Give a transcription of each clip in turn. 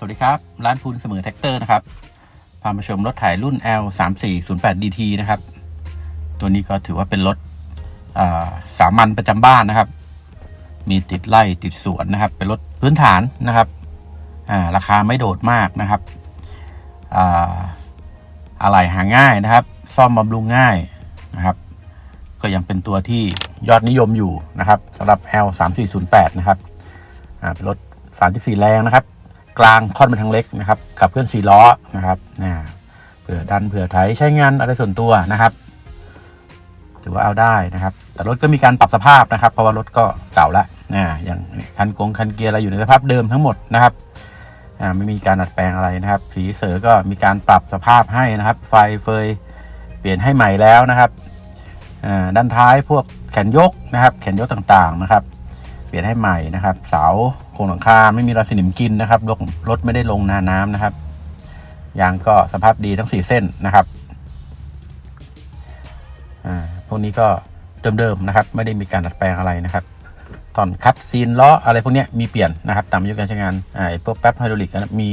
สวัสดีครับ ร้านพูนเสมอแท็กเตอร์นะครับ พามาชมรถไถรุ่น L 3 4 0 8 DT นะครับ ตัวนี้ก็ถือว่าเป็นรถสามัญประจำบ้านนะครับ มีติดไร่ติดสวนนะครับ เป็นรถพื้นฐานนะครับาราคาไม่โดดมากนะครับอะไหล่หาง่ายนะครับ ซ่อมบำรุงง่ายนะครับ ก็ยังเป็นตัวที่ยอดนิยมอยู่นะครับสำหรับ L 3 4 0 8นะครับเป็นรถ 34 แรงนะครับ กลางค่อนไปทางเล็กนะครับขับเคลื่อน4ล้อนะครับนะเผื่อดันเผื่อไถใช้งานอะไรส่วนตัวนะครับถือว่าเอาได้นะครับ แต่รถก็มีการปรับสภาพนะครับ เพราะว่ารถก็เก่าละนะอย่างคันกงคันเกียร์อะไรอยู่ในสภาพเดิมทั้งหมดนะครับไม่มีการดัดแปลงอะไรนะครับ สีเสือก็มีการปรับสภาพให้นะครับ ไฟเฟยเปลี่ยนให้ใหม่แล้วนะครับด้านท้ายพวกแขนยกนะครับ แขนยกต่างๆนะครับ เปลี่ยนให้ใหม่นะครับ เสา งหลังคาไม่มีรอยสนิมกินนะครับรถรถไม่ได้ลงนาน้ำนะครับยางก็สภาพดีทั้งสี่เส้นนะครับอ่าพวกนี้ก็เดิมๆนะครับ ไม่ได้มีการดัดแปลงอะไรนะครับตอนคัดซีนล้ออะไรพวกนี้มีเปลี่ยนนะครับ ตามอายุการใช้งานอ่าพวกแป๊บไฮดรอลิกมี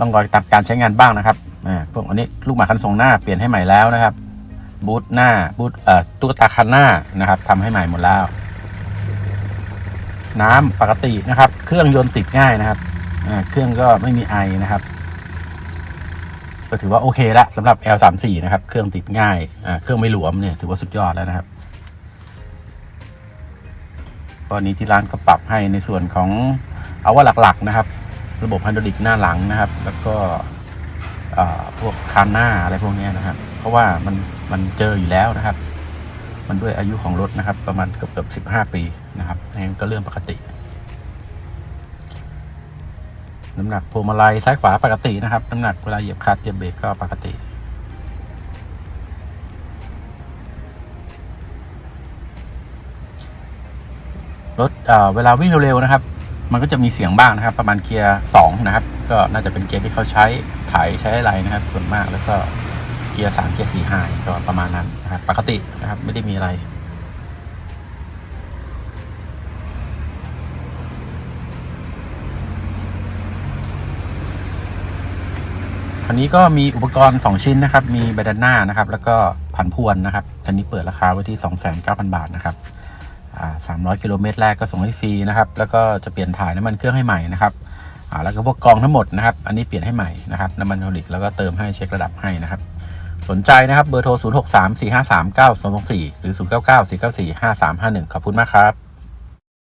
ร่องรอยตามการใช้งานบ้างนะครับอ่าพวกอันนี้ลูกหมาคันทรงหน้าเปลี่ยนให้ใหม่แล้วนะครับบูทหน้าบูทเอ่อตุ๊กตาคันหน้านะครับทำให้ใหม่หมดแล้ว น้ำปกตินะครับ เครื่องยนต์ติดง่ายนะครับเครื่องก็ไม่มีไอนะครับ ก็ถือว่าโอเคละสำหรับ L34 นะครับ เครื่องติดง่ายเครื่องไม่หลวมเนี่ยถือว่าสุดยอดแล้วนะครับ ตอนนี้ที่ร้านก็ปรับให้ในส่วนของเอาว่าหลักๆนะครับ ระบบไฮดรอลิกหน้าหลังนะครับ แล้วก็พวกคานหน้าอะไรพวกนี้นะครับ เพราะว่ามันมันเจออยู่แล้วนะครับ มันด้วยอายุของรถนะครับ ประมาณเกือบเกือบสิบห้าปีนะครับงั้นก็เรื่องปกติ น้ำหนักพวงมาลัยซ้ายขวาปกตินะครับ น้ำหนักเวลาเหยียบคลัตช์เหยียบเบรกก็ปกติรถเเวลาวิ่งเร็วๆนะครับ มันก็จะมีเสียงบ้างนะครับ ประมาณเกียร์สองนะครับ ก็น่าจะเป็นเกียร์ที่เขาใช้ถ่ายใช้อะไรนะครับ ส่วนมากแล้วก็ เกียร์สามเกียร์สี่ห้าก็ประมาณนั้นนะครับปกตินะครับไม่ได้มีอะไร คันนี้ก็มีอุปกรณ์ 2 ชิ้นนะครับ มีแบนหน้านะครับ แล้วก็ผันพวนนะครับคันนี้เปิดราคาไว้ที่ 2,900 บาทนะครับอ่า300กิโลเมตรแรกก็ส่งให้ฟรีนะครับ แล้วก็จะเปลี่ยนถ่ายน้ำมันเครื่องให้ใหม่นะครับแล้วก็พวกกองทั้งหมดนะครับ อันนี้เปลี่ยนให้ใหม่นะครับ น้ำมันโฮลิกแล้วก็เติมให้เช็คระดับให้นะครับ สนใจนะครับเบอร์โทร 063 453 9264 หรือ 0994945351 ขอบคุณมากครับ